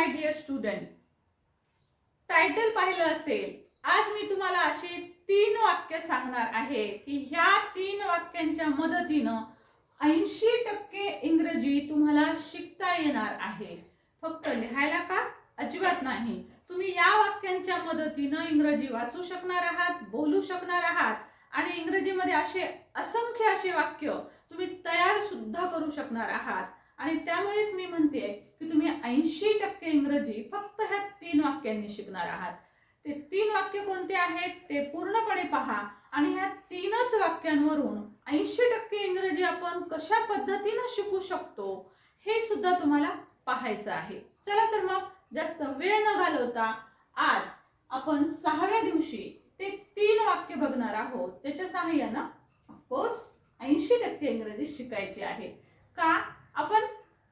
My dear student title पाहिलं असेल आज मी तुम्हाला अशी तीन वाक्य सांगणार आहे की ह्या तीन वाक्यांच्या मदतीनं ऐंशी टक्के इंग्रजी तुम्हाला शिकता येणार आहे. फक्त लिहायला का? अजिबात नाही. तुम्ही या वाक्यांच्या मदतीनं इंग्रजी वाचू शकणार आहात बोलू शकणार आहात आणि इंग्रजीमध्ये असे असंख्य असे वाक्य तुम्ही तयार सुद्धा करू शकणार आहात. आणि त्यामुळेच मी म्हणते की तुम्ही ऐंशी टक्के इंग्रजी फक्त ह्या तीन वाक्यांनी शिकणार आहात. ते तीन वाक्य कोणते आहेत ते पूर्णपणे पहा आणि ह्या तीनच वाक्यांवरून ऐंशी टक्के इंग्रजी आपण कशा पद्धतीनं शिकू शकतो हे सुद्धा तुम्हाला पाहायचं आहे. चला तर मग जास्त वेळ न घालवता आज आपण सहाव्या दिवशी ते तीन वाक्य बघणार आहोत. त्याच्या सहाय्यानं ऑफकोर्स ऐंशी टक्के इंग्रजी शिकायची आहे. का? आपण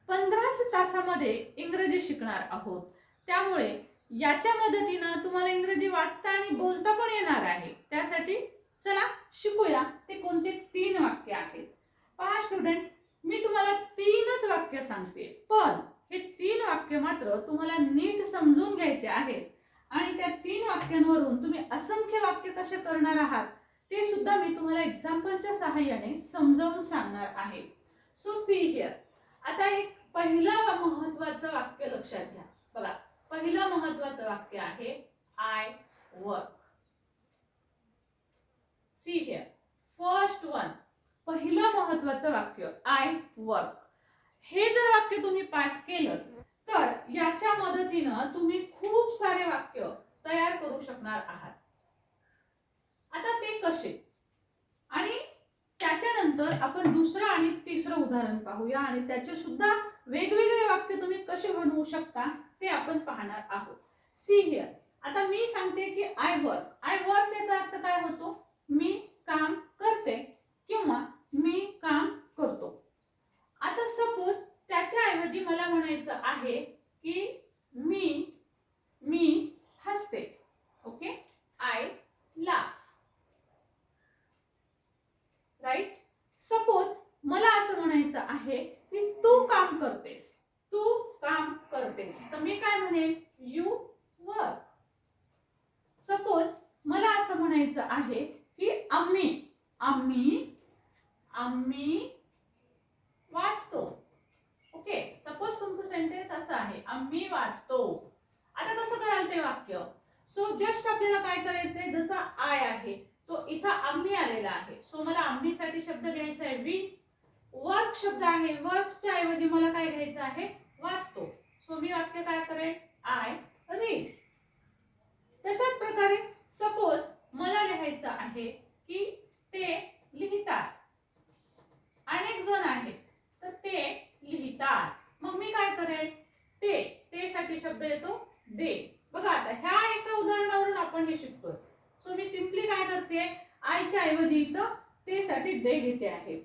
पंधराच तासामध्ये इंग्रजी शिकणार आहोत. त्यामुळे याच्या मदतीनं तुम्हाला इंग्रजी वाचता आणि बोलता पण येणार आहे. त्यासाठी चला शिकूया. ते कोणते तीन वाक्य आहेत. पहा स्टुडंट मी तुम्हाला तीनच वाक्य सांगते. पण हे तीन वाक्य मात्र तुम्हाला नीट समजून घ्यायचे आहेत. आणि त्या तीन वाक्यांवरून तुम्ही असंख्य वाक्य कसे करणार आहात ते सुद्धा मी तुम्हाला एक्झाम्पलच्या सहाय्याने समजावून सांगणार आहे. सो सी हिअर आता एक पहिलं महत्वाचं वाक्य लक्षात घ्या. बघा पहिलं महत्वाचं वाक्य आहे I work see here first one पहिलं महत्वाचं वाक्य आय वर्क हे जर वाक्य तुम्ही पाठ केलं तर याच्या मदतीनं तुम्ही खूप सारे वाक्य तयार करू शकणार आहात. आता ते कसे? त्यानंतर आपण दुसरं आणि तिसरं उदाहरण पाहूया आणि त्याचे सुद्धा वेगवेगळे वाक्य तुम्ही कसे बनवू शकता ते आपण पाहणार आहोत. सी हिअर आता मी सांगते की आय वर्क आय वर्क याचा अर्थ काय होतो? मी काम करते किंवा मी काम करतो. आता सपोज त्याच्याऐवजी मला म्हणायचं आहे की मी मी हसते. Okay I laugh right suppose मला असं म्हणायचं आहे की तू काम करतेस. तू काम करतेस. तर मी काय म्हणेन? यू वर्क सपोज मला असं म्हणायचं आहे की आम्ही आम्ही आम्ही वाचतो. ओके? सपोज तुमचं सेंटेन्स असं आहे आम्ही वाचतो. आता कसं कराल ते वाक्य? सो जस्ट आपल्याला काय करायचंय? जसं आय आहे. तो इथं आम्ही आलेला आहे. सो मला आम्हीसाठी शब्द घ्यायचा आहे. वी वर्क शब्द आहे. वर्कच्या ऐवजी मला काय घ्यायचं आहे? वाचतो. सो मी वाक्य काय करेल आय रीड तशाच प्रकारे सपोज मला लिहायचं आहे की ते लिहितात अनेक जण आहेत तर ते लिहितात मग मी काय करेल ते ते साठी शब्द येतो दे बघा आता ह्या एका उदाहरणावरून आपण हे शिकतोय सो मी सिम्पली काय करते आयच्या ऐवजी इथं ते साठी डे घेते आहे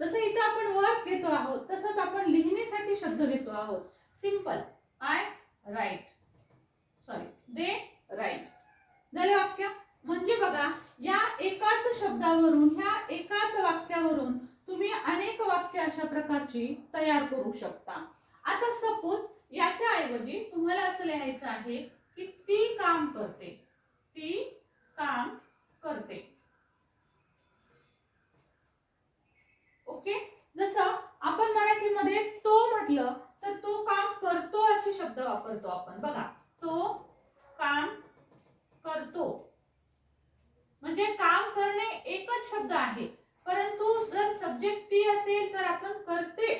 जसं इथं आपण वर्क घेतो आहोत तसंच आपण लिहिण्यासाठी शब्द घेतो आहोत simple I write sorry they write झालं वाक्य म्हणजे बघा या एकाच शब्दावरून ह्या एकाच वाक्यावरून तुम्ही अनेक वाक्य प्रकारची तयार करू शकता. आता सपोज याच्या ऐवजी तुम्हाला असं लिहायचं आहे की ती काम करते. ती काम करते. ओके जसं आपण मराठीमध्ये तो म्हटलं तर तो काम करतो असे शब्द वापरतो आपण. बघा तो काम करतो. म्हणजे काम करणे एकच शब्द आहे. परंतु जर सब्जेक्ट ती असेल तर आपण करते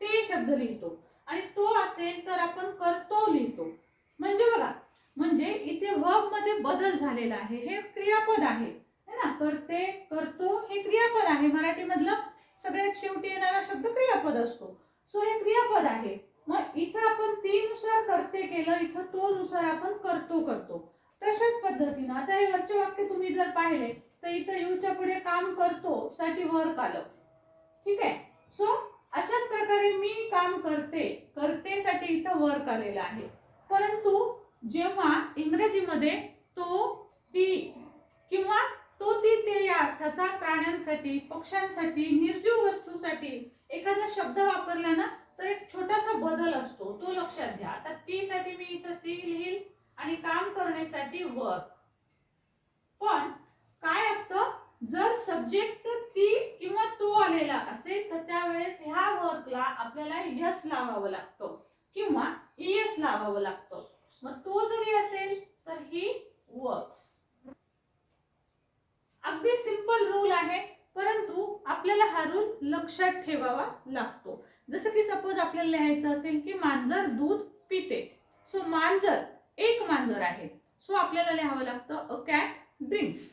ते शब्द लिहितो. आणि तो असेल तर आपण करतो लिहितो. म्हणजे बघा म्हणजे इथे वर्बमध्ये बदल झालेला आहे. हे क्रियापद आहे. है ना? करते करतो हे क्रियापद आहे. मराठीमधलं सगळ्यात शेवटी येणारा शब्द क्रियापद असतो. सो हे क्रियापद आहे. मग इथं आपण ती नुसार करते केलं इथं तो नुसार आपण करतो करतो. तशाच पद्धतीनं आता हे वरचे वाक्य तुम्ही जर पाहिले तर इथं युच्या पुढे काम करतो साठी वर्क आलं. ठीक आहे? सो अशाच प्रकारे मी काम करते करतेसाठी इथं वर्क आलेलं आहे. परंतु जेव्हा इंग्रजीमध्ये तो ती किंवा तो ती ते या अर्थाचा प्राण्यांसाठी पक्ष्यांसाठी निर्जीव वस्तूसाठी एखादा शब्द वापरला ना तर एक छोटासा बदल असतो. तो लक्षात घ्या. आता ती साठी मी इथं सी लिहील आणि काम करण्यासाठी वर्क. पण काय असतं? जर सब्जेक्ट ती किंवा तो आलेला असेल तर त्यावेळेस ह्या वर्कला आपल्याला यस लावावं लागतं किंवा ईएस लावावं लागतं. मग तो जरी असेल तर ही वर्क्स अगदी सिंपल रूल आहे परंतु आपल्याला हा रूल लक्षात ठेवावा लागतो. जसं की सपोज आपल्याला लिहायचं असेल की मांजर दूध पिते. सो मांजर एक मांजर आहे. सो आपल्याला लिहावं लागतं a cat drinks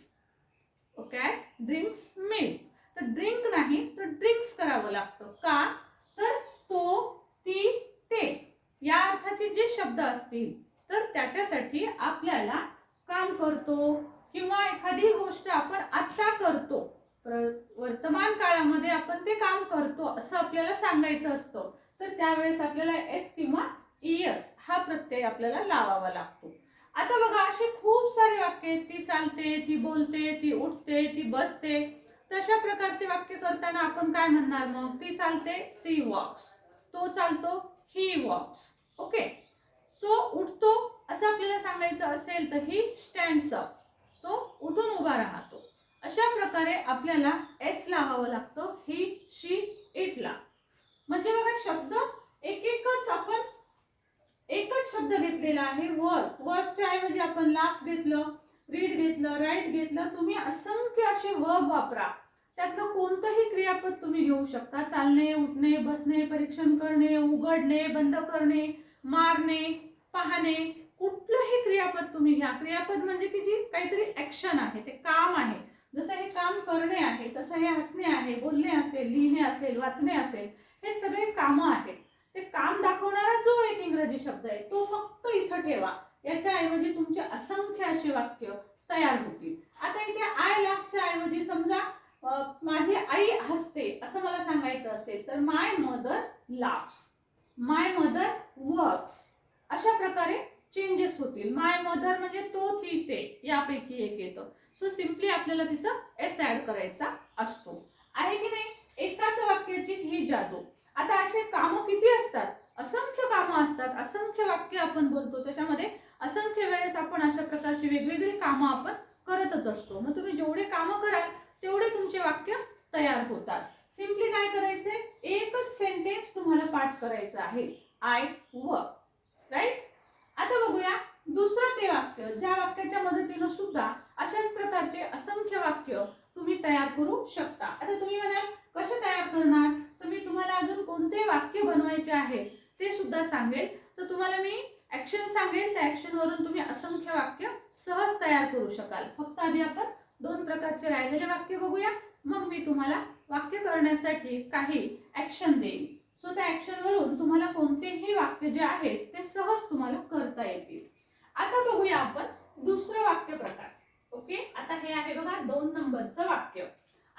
okay? Cat drinks milk तर ड्रिंक नाही तर ड्रिंक्स करावं लागतं. का? तर तो ती ते. या अर्थाचे जे शब्द असतील तर त्याच्यासाठी आपल्याला काम करतो. किंवा एखादी गोष्ट आपण आत्ता करतो. प्र- वर्तमान काळामध्ये आपण ते काम करतो असं आपल्याला सांगायचं असतं. तर त्यावेळेस आपल्याला एस किंवा इयस हा प्रत्यय आपल्याला लावावा लागतो. आता बघा अशी खूप सारे वाक्य आहेत. ती चालते ती बोलते ती उठते ती बसते. तशा प्रकारचे वाक्य करताना आपण काय म्हणणार मग? ती चालते सी वॉक्स. तो चालतो ही वॉक्स. ओके? तो उठतो असं आपल्याला सांगायचं असेल तर ही स्टँड्स अप तो उठून उभा राहतो. अशा प्रकारे आपल्याला एस लावावं लागतं ही शी इटला म्हणजे बघा शब्द एक एकच आपण एकच शब्द घेतलेला आहे वर्क वर्कच्या ऐवजी आपण लाफ घेतलं रीड घेतलं राईट घेतलं तुम्ही असंख्य असे वर्ब वापरा. त्यातलं कोणतंही क्रियापद तुम्ही घेऊ शकता. चालणे उठणे बसणे परीक्षण करणे उघडणे बंद करणे मारणे पाहणे कुठलंही क्रियापद तुम्ही घ्या. क्रियापद म्हणजे की जी काहीतरी ऍक्शन आहे ते काम आहे. जसं हे काम करणे आहे तसं हे हसणे आहे बोलणे असेल लिहिणे असेल वाचणे असेल हे सगळे कामं आहेत. ते काम दाखवणारा जो एक इंग्रजी शब्द आहे तो फक्त इथं ठेवा. याच्या ऐवजी तुमचे असंख्य असे वाक्य तयार होतील. आता इथे आय लाफच्या ऐवजी समजा माझी आई हसते असं मला सांगायचं असेल तर my mother laughs my mother works अशा प्रकारे चेंजेस होतील. माय मदर म्हणजे तो ती ते यापैकी एक येतं. सो सिम्पली आपल्याला तिथं एस ऍड करायचा असतो. आहे की नाही? एकाच वाक्याची ही जादू. आता असे कामं किती असतात? असंख्य कामं असतात. असंख्य वाक्य आपण बोलतो. त्याच्यामध्ये असंख्य वेळेस आपण अशा प्रकारची वेगवेगळी कामं आपण करतच असतो. मग तुम्ही जेवढे कामं कराल तेवढे तुमचे वाक्य तयार होतात. सिम्पली काय करायचे एकच सेंटेन्स तुम्हाला पाठ करायचं आहे. आय व राईट आता बघूया. दुसरं ते वाक्य ज्या वाक्याच्या मदतीनं सुद्धा अशाच प्रकारचे असंख्य वाक्य तुम्ही तयार करू शकता. आता तुम्ही म्हणाल कसे तयार करणार? तर मी तुम्हाला अजून कोणते वाक्य बनवायचे आहे ते सुद्धा सांगेल. तर तुम्हाला मी ऍक्शन सांगेल. त्या ऍक्शन वरून तुम्ही असंख्य वाक्य सहज तयार करू शकाल. फक्त आधी आपण दोन प्रकारचे राहिलेले वाक्य बघूया. मग मी तुम्हाला वाक्य करण्यासाठी काही ऍक्शन देईल सो त्या ऍक्शन वरून तुम्हाला कोणतेही वाक्य जे आहेत ते सहज तुम्हाला करता येतील. आता बघूया आपण दुसरं वाक्य प्रकार. ओके आता हे आहे बघा दोन नंबरचं वाक्य.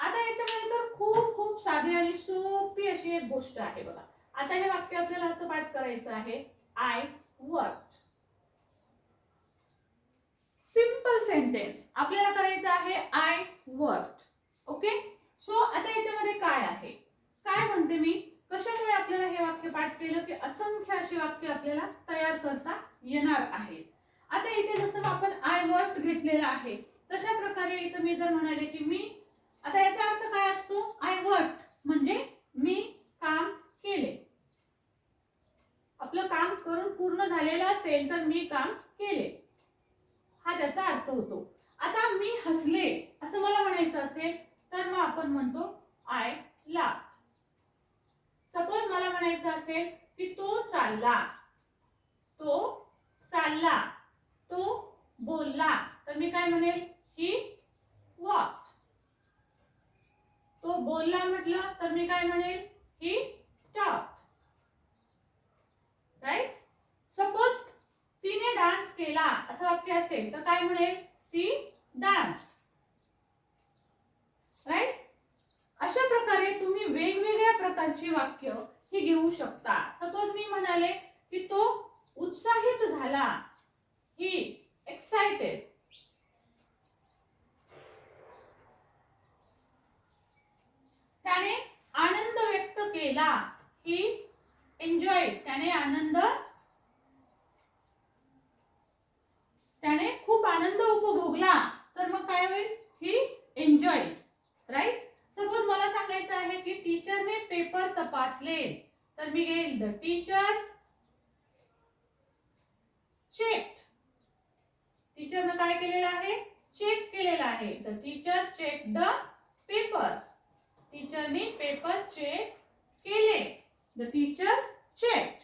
आता याच्यामध्ये तर खूप खूप साधी आणि सोपी अशी एक गोष्ट आहे बघा. आता हे वाक्य आपल्याला असं पाठ करायचं आहे. आय वर्क सिंपल सेंटेन्स आपल्याला करायचं आहे आय वर्क ओके सो आता याच्यामध्ये काय आहे? काय म्हणते मी? कशामुळे आपल्याला हे वाक्य पाठ केलं की असंख्य अशी वाक्य आपल्याला तयार करता येणार आहेत आता इथे जसं आपण आय वर्क घेतलेलं आहे तशा प्रकारे इथं मी जर म्हणाले की मी आता याचा अर्थ काय असतो? आय वर्क म्हणजे मी काम केले. आपलं काम करून पूर्ण झालेलं असेल तर मी काम केले. हा त्याचा अर्थ होतो. आता मी हसले असं मला म्हणायचं असेल तर मग आपण म्हणतो आय ला सपोज मला म्हणायचं असेल की तो चालला. तो चालला. तो बोलला. तर मी काय म्हणेल? ही वॉक तो बोलला म्हटलं तर मी काय म्हणेल? ही टॉक्ट राईट सपोज तिने डान्स केला असं वाक्य असेल तर काय म्हणेल? सी डान्स राईट अशा प्रकारे तुम्ही वेगवेगळ्या प्रकारची वाक्य ही घेऊ शकता. सपोज मी म्हणाले की तो उत्साहित झाला. ही एक्साइटेड त्याने आनंद व्यक्त केला ही एन्जॉय त्याने आनंद त्याने खूप आनंद उपभोगला. तर मग काय होईल? ही एन्जॉय राईट सपोज मला सांगायचं आहे की टीचरने पेपर तपासले. तर मी घेईल द टीचर चेक टीचरनं काय केलेलं आहे? चेक केलेलं आहे. The teacher check the papers टीचरने paper check केले. द टीचर चेक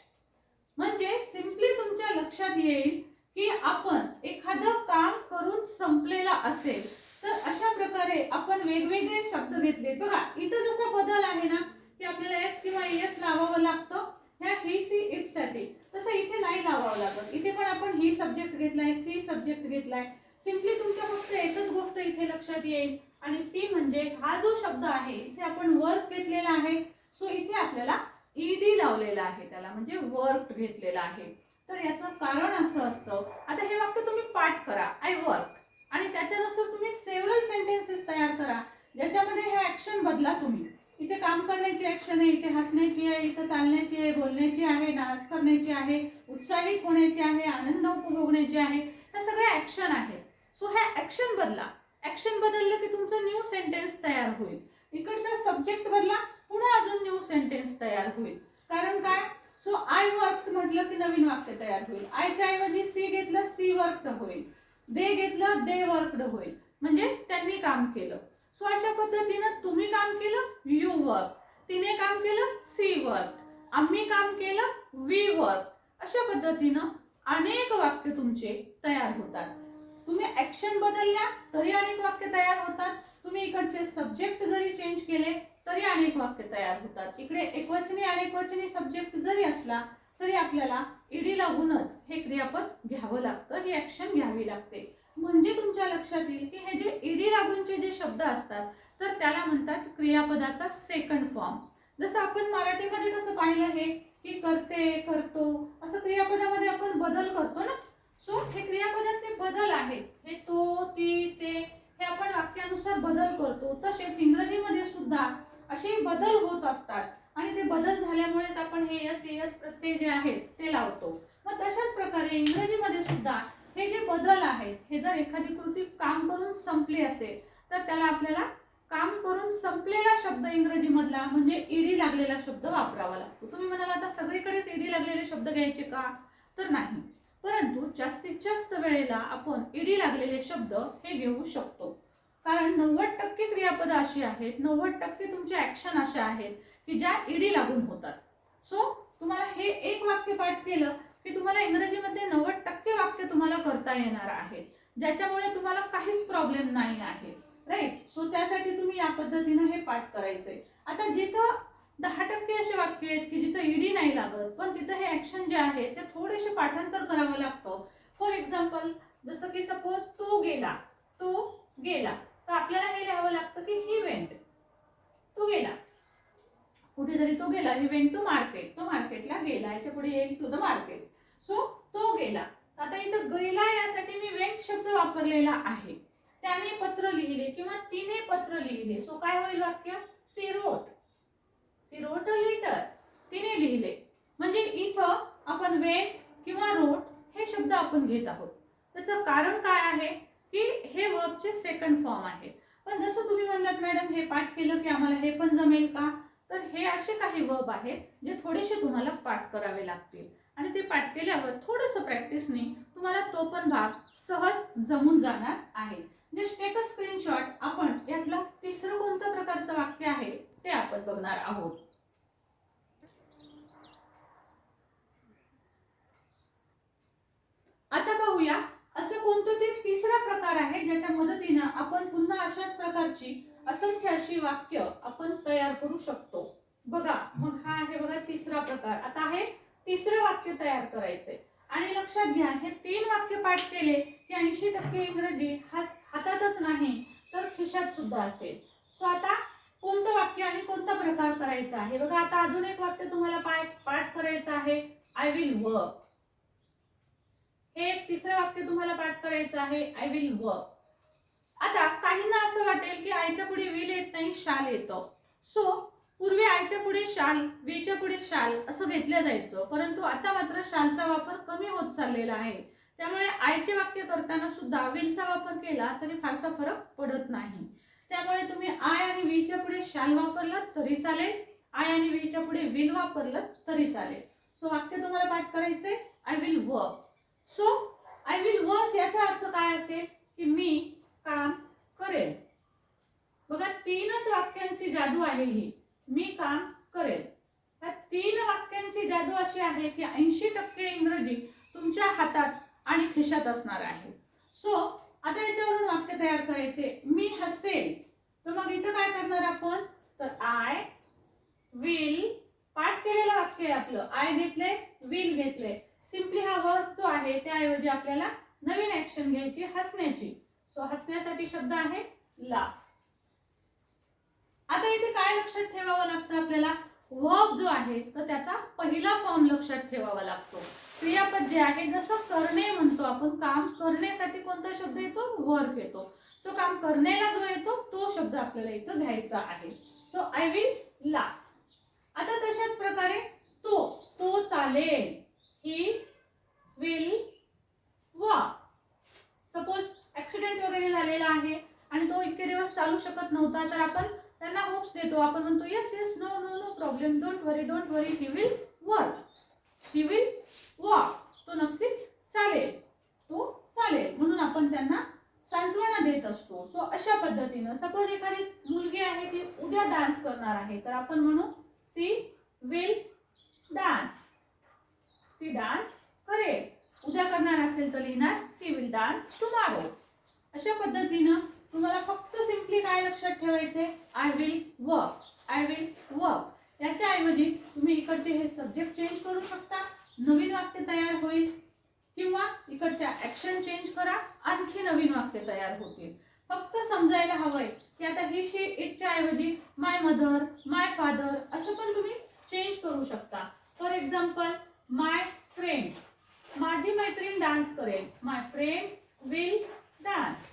म्हणजे सिम्पली तुमच्या लक्षात येईल की आपण एखादं काम करून संपलेला असेल तर अशा प्रकारे आपण वेगवेगळे शब्द घेतले. बघा इथं जसा बदल आहे ना की आपल्याला एस किंवा एस लावावं लागतं ह्या ही सी इटसाठी. तसं इथे नाही लावावं लागत. इथे पण आपण ही सब्जेक्ट घेतलाय सी सब्जेक्ट घेतलाय. सिम्पली तुमच्या फक्त एकच गोष्ट इथे लक्षात येईल. आणि ती म्हणजे हा जो शब्द आहे इथे आपण वर्क घेतलेला आहे सो इथे आपल्याला ईडी लावलेला आहे त्याला म्हणजे वर्क घेतलेला आहे. तर याचं कारण असं असतं आता हे वाक्य तुम्ही पाठ करा आय वर्क आणि त्याच्यानुसार तुम्ही सेव्हरल सेंटेन्सेस तयार करा ज्याच्यामध्ये हे ऍक्शन बदला तुम्ही. इथे काम करण्याची ॲक्शन आहे इथे हसण्याची आहे इथे चालण्याची आहे बोलण्याची आहे डान्स करण्याची आहे उत्साहित होण्याची आहे आनंद उपभोगण्याची आहे ह्या सगळ्या ऍक्शन आहेत. सो ह्या ऍक्शन बदला. ऍक्शन बदललं की तुमचं न्यू सेंटेन्स तयार होईल. इकडचा सब्जेक्ट बदला पुन्हा अजून न्यू सेंटेन्स तयार होईल. कारण काय? सो आय वर्क म्हटलं की नवीन वाक्य तयार होईल. आयच्या ऐवजी सी घेतलं सी वर्क होईल. दे घेतलं दे वर्कड होईल. म्हणजे त्यांनी काम केलं. सो अशा पद्धतीनं तुम्ही काम केलं यू वर्क तिने काम केलं सी वर्क आम्ही काम केलं वी वर्क अशा पद्धतीनं अनेक वाक्य तुमचे तयार होतात. तुम्ही ऍक्शन बदलल्या तरी अनेक वाक्य तयार होतात. तुम्ही इकडचे सब्जेक्ट जरी चेंज केले तरी अनेक वाक्य तयार होतात. इकडे एकवचनी अनेकवचनी सब्जेक्ट जरी असला तरी आपल्याला ईडी लागूनच हे क्रियापद घ्यावं लागतं ही ऍक्शन घ्यावी लागते. म्हणजे तुमच्या लक्षात येईल की हे जे ईडी लागूनचे जे शब्द असतात तर त्याला म्हणतात क्रियापदाचा सेकंड फॉर्म जसं आपण मराठीमध्ये कसं पाहिलं हे की करते करतो असं क्रियापदामध्ये आपण बदल करतो ना? सो हे क्रियापदातले बदल आहेत. हे तो ती ते हे आपण वाक्यानुसार बदल करतो. तसेच इंग्रजीमध्ये सुद्धा असे बदल होत असतात. आणि ते बदल झाल्यामुळेच आपण हे यस यस प्रत्यय जे आहेत ते लावतो. मग तशाच प्रकारे इंग्रजीमध्ये सुद्धा हे जे बदल आहेत हे जर एखादी कृती काम करून संपली असेल तर त्याला आपल्याला काम करून संपलेला शब्द इंग्रजीमधला म्हणजे ईडी लागलेला शब्द वापरावा लागतो. तुम्ही म्हणाला आता सगळीकडेच ईडी लागलेले शब्द घ्यायचे का? तर नाही. परंतु जास्तीत जास्त वेळेला आपण ईडी लागलेले शब्द हे घेऊ शकतो. कारण नव्वद टक्के क्रियापद अशी आहेत नव्वद टक्के तुमचे ऍक्शन अशा आहेत की ज्या ईडी लागून होतात. सो तुम्हाला हे एक वाक्य पाठ केलं की तुम्हाला इंग्रजीमध्ये नव्वद टक्के वाक्य तुम्हाला करता येणार आहे ज्याच्यामुळे तुम्हाला काहीच प्रॉब्लेम नाही आहे. राईट सो त्यासाठी तुम्ही या पद्धतीनं हे पाठ करायचे आता जिथं दहा टक्के असे वाक्य आहेत की जिथं ईडी नाही लागत पण तिथं हे ऍक्शन जे आहे ते थोडेसे पाठांतर करावं लागतं. फॉर एक्झाम्पल जसं की सपोज तो गेला तो गेला तर आपल्याला हे लिहावं लागतं की ही वेंट तो गेला. कुठेतरी तो गेला ही वेंट टू मार्केट तो मार्केटला गेला याच्यापुढे येईल टू द मार्केट सो तो गेला. आता इथं गेला यासाठी मी वेंट शब्द वापरलेला आहे. त्याने पत्र लिहिले किंवा तिने पत्र लिहिले. सो काय होईल वाक्य? C rot wrote a letter तिने लिहिले. म्हणजे इथं आपण वेट किंवा रोट हे शब्द आपण घेत आहोत. त्याचं कारण काय आहे? की हे वर्बचे सेकंड फॉर्म आहेत पण जसं तुम्ही म्हणलात मॅडम हे पाठ केलं की आम्हाला हे पण जमेल का? तर हे असे काही वर्ब आहेत जे थोडेसे तुम्हाला पाठ करावे लागतील. आणि ते पाठ केल्यावर थोडंसं प्रॅक्टिसने तुम्हाला तो पण भाग सहज जमून जाणार आहे. जस्ट टेक स्क्रीनशॉट आपण यातला तिसरं कोणतं प्रकारचं वाक्य आहे? ते आपण बघणार आहोत. आता पाहूया असं कोणतं ते तिसरा प्रकार आहे ज्याच्या मदतीनं आपण पुन्हा अशाच प्रकारची असंख्य अशी वाक्य आपण तयार करू शकतो. बघा मग हा आहे बघा तिसरा प्रकार. आता आहे तिसरं वाक्य तयार करायचंय. आणि लक्षात घ्या हे तीन वाक्य पाठ केले की ऐंशी टक्के इंग्रजी हातातच नाही तर खिशात सुद्धा असेल. सो आता कोणतं वाक्य आणि कोणता प्रकार करायचा आहे? बघा आता अजून एक वाक्य तुम्हाला पाय पाठ करायचं आहे. आय विल वर्क हे एक तिसरं वाक्य तुम्हाला पाठ करायचं आहे. आय विल वर्क आता काहींना असं वाटेल की आईच्या पुढे विल येत नाही शाल येतो. सो पूर्वी आईच्या पुढे शाल वेच्या पुढे शाल असं घेतलं जायचं. परंतु आता मात्र शालचा वापर कमी होत चाललेला आहे. त्यामुळे आईचे वाक्य करताना सुद्धा विलचा वापर केला तरी फारसा फरक पडत नाही. त्यामुळे तुम्ही आय आणि वीच्या पुढे शाल वापरलं तरी चालेल. आय आणि वीच्या पुढे विल वापरलं तरी चालेल. सो वाक्य तुम्हाला पाठ करायचंय. I will work so I will work याचा अर्थ काय असेल? की मी काम करेल. बघा तीनच वाक्यांची जादू आहे ही. मी काम करेल. या तीन वाक्यांची जादू अशी आहे की ऐंशी टक्के इंग्रजी तुमच्या हातात आणि खिशात असणार आहे. सो आता याच्यावरून वाक्य तयार करायचे मी इथं काय करणार आपण? तर आय विल पाठ केलेलं वाक्य आहे आपलं. आय घेतले विल घेतले. सिम्पली हा वर्क जो आहे त्याऐवजी आपल्याला नवीन ऍक्शन घ्यायची हसण्याची. सो हसण्यासाठी शब्द आहे लाफ आता इथे काय लक्षात ठेवावं लागतं आपल्याला? वर्क जो आहे तर त्याचा पहिला फॉर्म लक्षात ठेवावा लागतो. क्रियापद जे आहे जसं करणे म्हणतो आपण काम करण्यासाठी कोणता शब्द येतो? वर्क येतो. सो काम करण्याला जो येतो तो शब्द आपल्याला इथं घ्यायचा आहे. सो आय विल लाफ आता तशाच प्रकारे तो तो चालेल. He will walk suppose accident वगैरे झालेला आहे आणि तो इतके दिवस चालू शकत नव्हता तर आपण त्यांना होप्स देतो. आपण म्हणतो yes yes no no no problem don't worry don't worry he will work he will walk तो नक्कीच चालेल तो चालेल म्हणून आपण त्यांना सांत्वना देत असतो सो अशा पद्धतीनं सपोज एखादी मुलगी आहे ती उद्या जाणार आहे. तर आपण म्हणू सी विल डान्स ती डान्स करेल. उद्या करणार असेल तर लिहिणार सी विल डान्स टुमारो अशा पद्धतीनं तुम्हाला फक्त सिम्पली काय लक्षात ठेवायचे I will work I will work याच्याऐवजी तुम्ही इकडचे हे सब्जेक्ट चेंज करू शकता. नवीन वाक्य तयार होईल. किंवा इकडच्या ऍक्शन चेंज करा. आणखी नवीन वाक्य तयार होतील. फक्त समजायला हवंय. की आता ही शी इटच्या ऐवजी माय मदर माय फादर असं पण तुम्ही चेंज करू शकता. फॉर एक्झाम्पल माय फ्रेंड माझी मैत्रीण डान्स करेल. माय फ्रेंड विल डान्स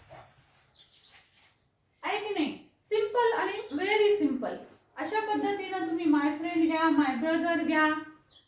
आहे की नाही? सिंपल आणि व्हेरी सिंपल अशा पद्धतीनं तुम्ही माय फ्रेंड घ्या माय ब्रदर घ्या.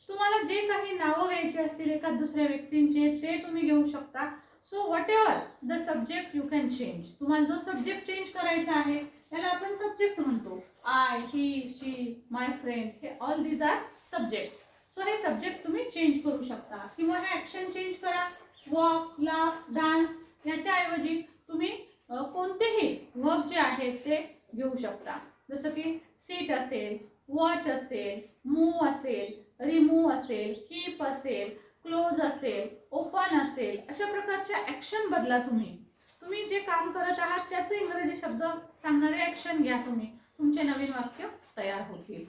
तुम्हाला जे काही नावं घ्यायची असतील एका दुसऱ्या व्यक्तींचे ते तुम्ही घेऊ शकता. So whatever the subject you can change तुम्हाला जो सब्जेक्ट चेंज करायचा आहे त्याला आपण सब्जेक्ट म्हणतो. I he she my friend हे all these are subject so हे सब्जेक्ट तुम्ही चेंज करू शकता. किंवा हे ॲक्शन चेंज करा. वॉक लाफ डान्स याच्याऐवजी तुम्ही कोणतेही वर्क जे आहेत ते घेऊ शकता. जसं की सीट असेल वॉच असेल मूव असेल रिमूव्ह असेल कीप असेल क्लोज असेल ओपन असेल अशा प्रकारच्या ऍक्शन बदला तुम्ही. तुम्ही जे काम करत आहात त्याचे इंग्रजी शब्द सांगणारे ऍक्शन घ्या तुम्ही. तुमचे नवीन वाक्य तयार होतील.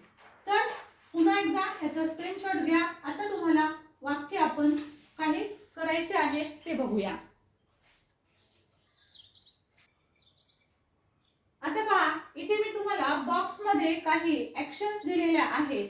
तर पुन्हा एकदा याचा स्क्रीनशॉट घ्या. आता तुम्हाला वाक्य आपण काही करायचे आहेत ते बघूया. आता पहा इथे मी तुम्हाला बॉक्समध्ये काही ॲक्शन्स दिलेल्या आहेत.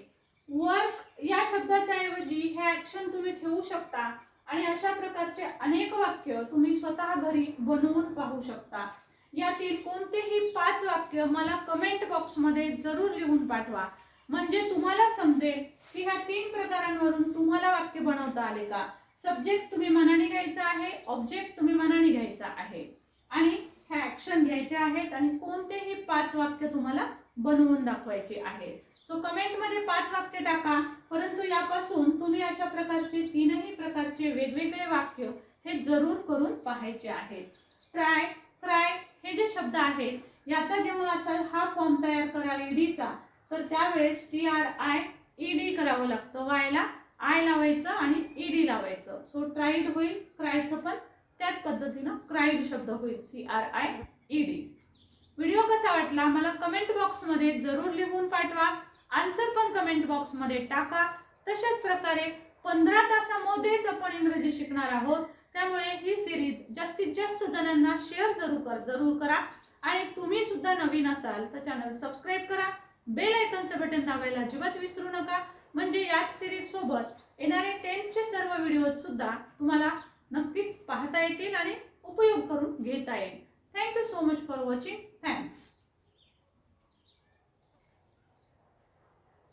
वर्क या शब्दाच्या ऐवजी हे ऍक्शन तुम्ही ठेवू शकता. आणि अशा प्रकारचे अनेक वाक्य तुम्ही स्वतः घरी बनवून पाहू शकता. यातील कोणतेही पाच वाक्य मला कमेंट बॉक्समध्ये जरूर लिहून पाठवा. म्हणजे तुम्हाला समजेल की ह्या तीन प्रकारांवरून तुम्हाला वाक्य बनवता आले का? सब्जेक्ट तुम्ही मनाने घ्यायचा आहे ऑब्जेक्ट तुम्ही मनाने घ्यायचा आहे. आणि ह्या ऍक्शन घ्यायचे आहेत आणि कोणतेही पाच वाक्य तुम्हाला बनवून दाखवायचे आहेत. सो कमेंटमध्ये पाच वाक्य टाका. परंतु यापासून तुम्ही अशा प्रकारचे तीनही प्रकारचे वेगवेगळे वाक्य हे जरूर करून पाहायचे आहेत. ट्राय क्राय हे जे शब्द आहेत याचा जेव्हा असा हा फॉर्म तयार कराल ईडीचा तर त्यावेळेस टी आर आय ईडी करावं लागतं. वायला आय लावायचं आणि ईडी लावायचं. सो ट्राईड होईल क्रायचं पण त्याच पद्धतीनं क्राईड शब्द होईल C R I E D video कसा वाटला? मला कमेंट बॉक्समध्ये जरूर लिहून पाठवा. आन्सर पण कमेंट बॉक्समध्ये टाका. तशाच प्रकारे पंधरा तासामध्येच आपण इंग्रजी शिकणार आहोत. त्यामुळे ही सिरीज जास्तीत जास्त जणांना शेअर जरूर कर जरूर करा. आणि तुम्ही सुद्धा नवीन असाल तर चॅनल सबस्क्राईब करा. बेल आयकनचं बटन दाबायला अजिबात विसरू नका. म्हणजे याच सिरीज सोबत येणारे टेनचे सर्व व्हिडिओ सुद्धा तुम्हाला नक्कीच पाहता येतील आणि उपयोग करून घेता येईल. Thank you so much for watching thanks